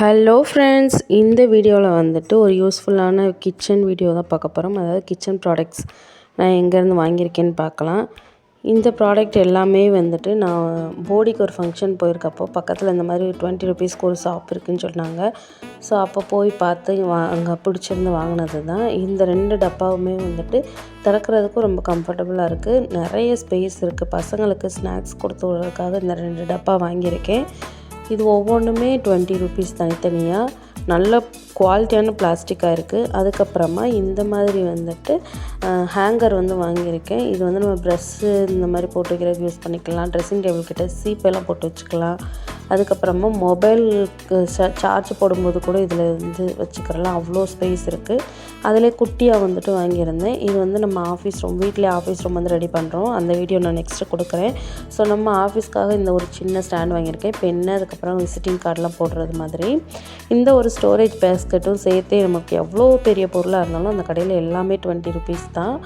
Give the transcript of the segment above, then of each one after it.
Hello friends இந்த வீடியோவில் வந்துட்டு ஒரு யூஸ்ஃபுல்லான கிச்சன் வீடியோ தான் பார்க்க போகிறோம் அதாவது கிச்சன் ப்ராடக்ட்ஸ் நான் எங்கேருந்து வாங்கியிருக்கேன்னு பார்க்கலாம். இந்த ப்ராடக்ட் எல்லாமே வந்துட்டு நான் போடிக்கு ஒரு ஃபங்க்ஷன் போயிருக்கப்போ பக்கத்தில் இந்த மாதிரி டுவெண்ட்டி ருபீஸ்க்கு ஒரு ஷாப் இருக்குதுன்னு சொன்னாங்க. ஸோ அப்போ போய் பார்த்து வா அங்கே பிடிச்சிருந்து வாங்கினது தான். இந்த ரெண்டு டப்பாவுமே வந்துட்டு திறக்கிறதுக்கும் ரொம்ப கம்ஃபர்டபுளாக இருக்குது நிறைய ஸ்பேஸ் இருக்குது பசங்களுக்கு ஸ்நாக்ஸ் கொடுத்து விடுறதுக்காக இந்த ரெண்டு டப்பா வாங்கியிருக்கேன். இது ஒவ்வொன்றுமே டுவெண்ட்டி ருபீஸ் தனித்தனியாக நல்ல குவாலிட்டியான பிளாஸ்டிக்காக இருக்குது அதுக்கப்புறமா இந்த மாதிரி வந்துட்டு ஹேங்கர் வந்து வாங்கியிருக்கேன். இது வந்து நம்ம ப்ரெஷ்ஷு இந்த மாதிரி போட்டு வைக்கிறதுக்கு யூஸ் பண்ணிக்கலாம். ட்ரெஸ்ஸிங் டேபிள் கிட்ட சீப்பெல்லாம் போட்டு வச்சுக்கலாம். அதுக்கப்புறமா மொபைலுக்கு சார்ஜ் போடும்போது கூட இதில் வந்து வச்சுக்கிறலாம். அவ்வளோ ஸ்பேஸ் இருக்குது அதிலே குட்டியாக வந்துட்டு வாங்கியிருந்தேன். இது வந்து நம்ம ஆஃபீஸ் ரூம் வீட்டிலே ஆஃபீஸ் ரூம் வந்து ரெடி பண்ணுறோம் அந்த வீடியோ நான் நெக்ஸ்ட்டு கொடுக்குறேன். ஸோ நம்ம ஆஃபீஸ்க்காக இந்த ஒரு சின்ன ஸ்டாண்ட் வாங்கியிருக்கேன். பென்னு அதுக்கப்புறம் விசிட்டிங் கார்டெலாம் போடுறது மாதிரி. இந்த ஒரு ஸ்டோரேஜ் பேஸ்கெட்டும் சேர்த்தே நமக்கு எவ்வளோ பெரிய பொருளாக இருந்தாலும் அந்த கடையில் எல்லாமே டுவெண்ட்டி ருபீஸ் தான்.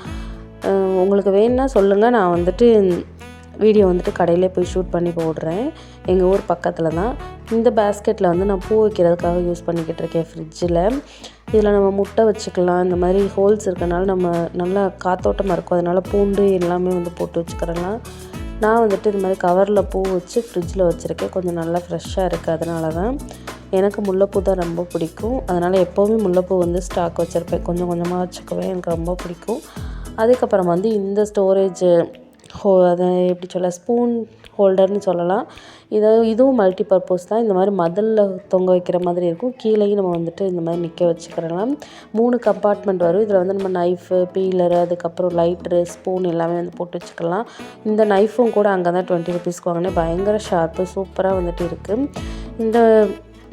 உங்களுக்கு வேணுன்னா சொல்லுங்கள் நான் வந்துட்டு வீடியோ வந்துட்டு கடையிலே போய் ஷூட் பண்ணி போடுறேன். எங்கள் ஊர் பக்கத்தில் தான் இந்த பேஸ்கெட்டில் வந்து நான் பூ வைக்கிறதுக்காக யூஸ் பண்ணிக்கிட்டு இருக்கேன் ஃப்ரிட்ஜில் இதில் நம்ம முட்டை வச்சுக்கலாம். இந்த மாதிரி ஹோல்ஸ் இருக்கனால நம்ம நல்லா காத்தோட்டமாக இருக்கும். அதனால் பூண்டு எல்லாமே வந்து போட்டு வச்சுக்கிறலாம். நான் வந்துட்டு இது மாதிரி கவரில் பூ வச்சு ஃப்ரிட்ஜில் வச்சுருக்கேன். கொஞ்சம் நல்லா ஃப்ரெஷ்ஷாக இருக்குது அதனால தான் எனக்கு முல்லைப்பூ தான் ரொம்ப பிடிக்கும். அதனால் எப்போவுமே முல்லைப்பூ வந்து ஸ்டாக் வச்சுருப்பேன். கொஞ்சம் கொஞ்சமாக வச்சுக்குவேன். எனக்கு ரொம்ப பிடிக்கும். அதுக்கப்புறம் வந்து இந்த ஸ்டோரேஜ் ஹோ அதை எப்படி சொல்ல ஸ்பூன் ஹோல்டர்னு சொல்லலாம். இதை இதுவும் மல்டி பர்பஸ் தான். இந்த மாதிரி மதிலில் தொங்க வைக்கிற மாதிரி இருக்கும். கீழேயும் நம்ம வந்துட்டு இந்த மாதிரி நிற்க வச்சுக்கிறலாம் மூணு கம்பார்ட்மெண்ட் வரும். இதில் வந்து நம்ம நைஃபு பீலரு அதுக்கப்புறம் லைட்ரு ஸ்பூன் எல்லாமே வந்து போட்டு வச்சுக்கலாம். இந்த நைஃபும் கூட அங்கே தான் டுவெண்ட்டி ருபீஸ்க்கு வாங்கினேன். பயங்கர ஷார்ப்பு சூப்பராக வந்துட்டு இருக்குது இந்த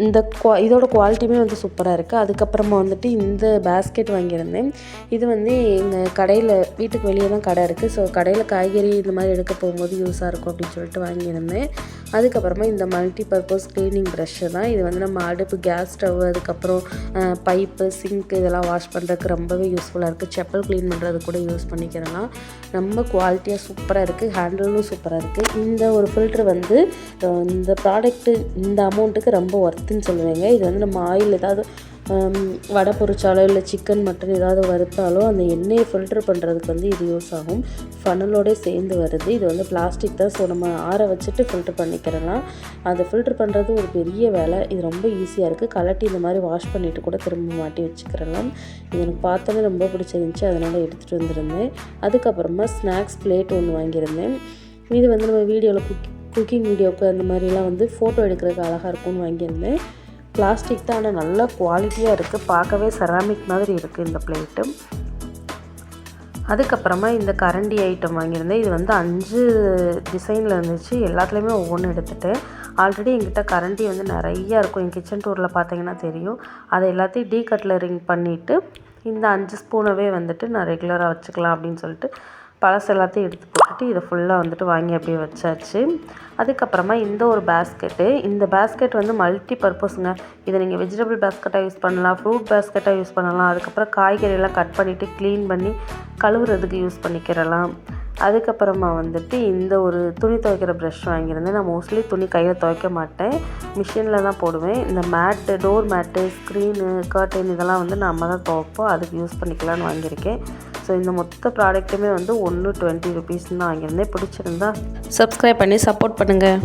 இந்த குவா இதோட குவாலிட்டியுமே வந்து சூப்பராக இருக்குது அதுக்கப்புறமா வந்துட்டு இந்த பேஸ்கெட் வாங்கியிருந்தேன். இது வந்து எங்கள் கடையில் வீட்டுக்கு வெளியே தான் கடை இருக்குது ஸோ கடையில் காய்கறி இந்த மாதிரி எடுக்க போகும்போது யூஸாக இருக்கும் அப்படின்னு சொல்லிட்டு வாங்கியிருந்தேன். அதுக்கப்புறமா இந்த மல்டி பர்பஸ் க்ளீனிங் ப்ரஷ்ஷு தான். இது வந்து நம்ம அடுப்பு கேஸ் ஸ்டவ் அதுக்கப்புறம் பைப்பு சிங்க் இதெல்லாம் வாஷ் பண்ணுறதுக்கு ரொம்பவே யூஸ்ஃபுல்லாக இருக்குது செப்பல் க்ளீன் பண்ணுறது கூட யூஸ் பண்ணிக்கிறலாம். ரொம்ப குவாலிட்டியாக சூப்பராக இருக்குது ஹேண்டிலும் சூப்பராக இருக்குது இந்த ஒரு ஃபில்ட்ரு வந்து இந்த ப்ராடக்ட்டு இந்த அமௌண்ட்டுக்கு ரொம்ப ஒர்த்துன்னு சொல்லுவேங்க. இது வந்து நம்ம ஆயில் ஏதாவது வடை பொரிச்சாலோ இல்லை சிக்கன் மட்டன் ஏதாவது வறுத்தாலோ அந்த எண்ணெயை ஃபில்ட்ரு பண்ணுறதுக்கு வந்து இது யூஸ் ஆகும். ஃபனலோடே சேர்ந்து வருது. இது வந்து பிளாஸ்டிக் தான். ஸோ நம்ம ஆற வச்சுட்டு ஃபில்ட்ரு பண்ணிக்கிறலாம். அதை ஃபில்ட்ரு பண்ணுறது ஒரு பெரிய வேலை. இது ரொம்ப ஈஸியாக இருக்குது கலட்டி இந்த மாதிரி வாஷ் பண்ணிவிட்டு கூட திரும்ப மாட்டி வச்சுக்கிறலாம். இது எனக்கு பார்த்தோன்னே ரொம்ப பிடிச்சிருந்துச்சி. அதனால் எடுத்துகிட்டு வந்திருந்தேன். அதுக்கப்புறமா ஸ்நாக்ஸ் பிளேட் ஒன்று வாங்கியிருந்தேன். இது வந்து நம்ம வீடியோவில் குக்கி குக்கிங் வீடியோவுக்கு அந்த மாதிரிலாம் வந்து ஃபோட்டோ எடுக்கிறதுக்கு அழகாக இருக்கும்னு வாங்கியிருந்தேன். பிளாஸ்டிக் தான் ஆனால் நல்லா குவாலிட்டியாக இருக்குது பார்க்கவே செராமிக் மாதிரி இருக்குது இந்த பிளேட்டு அதுக்கப்புறமா இந்த கரண்டி ஐட்டம் வாங்கியிருந்தேன். இது வந்து அஞ்சு டிசைனில் இருந்துச்சு. எல்லாத்துலேயுமே ஒவ்வொன்று எடுத்துகிட்டு ஆல்ரெடி எங்கிட்ட கரண்டி வந்து நிறையா இருக்கும். என் கிச்சன் டூரில் பார்த்தீங்கன்னா தெரியும். அதை எல்லாத்தையும் டீ கட்லரிங் பண்ணிவிட்டு இந்த அஞ்சு ஸ்பூனவே வந்துட்டு நான் ரெகுலராக வச்சுக்கலாம் அப்படின்னு சொல்லிட்டு பழசு எல்லாத்தையும் எடுத்து போட்டுட்டு இதை ஃபுல்லாக வந்துட்டு வாங்கி அப்படியே வச்சாச்சு. அதுக்கப்புறமா இந்த ஒரு பேஸ்கெட்டு இந்த பேஸ்கெட் வந்து மல்டி பர்பஸுங்க இதை நீங்கள் வெஜிடபிள் பேஸ்கெட்டாக யூஸ் பண்ணலாம் ஃப்ரூட் பேஸ்கெட்டாக யூஸ் பண்ணலாம். அதுக்கப்புறம் காய்கறியெல்லாம் கட் பண்ணிவிட்டு க்ளீன் பண்ணி கழுவுறதுக்கு யூஸ் பண்ணிக்கிறலாம். அதுக்கப்புறமா வந்துட்டு இந்த ஒரு துணி துவைக்கிற ப்ரஷ் வாங்கியிருந்தேன் நான் மோஸ்ட்லி துணி கையில் துவைக்க மாட்டேன். மிஷினில் தான் போடுவேன். இந்த mat door mat screen curtain இதெல்லாம் வந்து நம்ம தான் துவைப்போம். அதுக்கு யூஸ் பண்ணிக்கலான்னு வாங்கியிருக்கேன். ஸோ இந்த மொத்த ப்ராடக்ட்டுமே வந்து ஒன்று டுவெண்ட்டி ருபீஸ் தான் வாங்கியிருந்தேன். பிடிச்சிருந்தா சப்ஸ்கிரைப் பண்ணி சப்போர்ட் பண்ணுங்கள்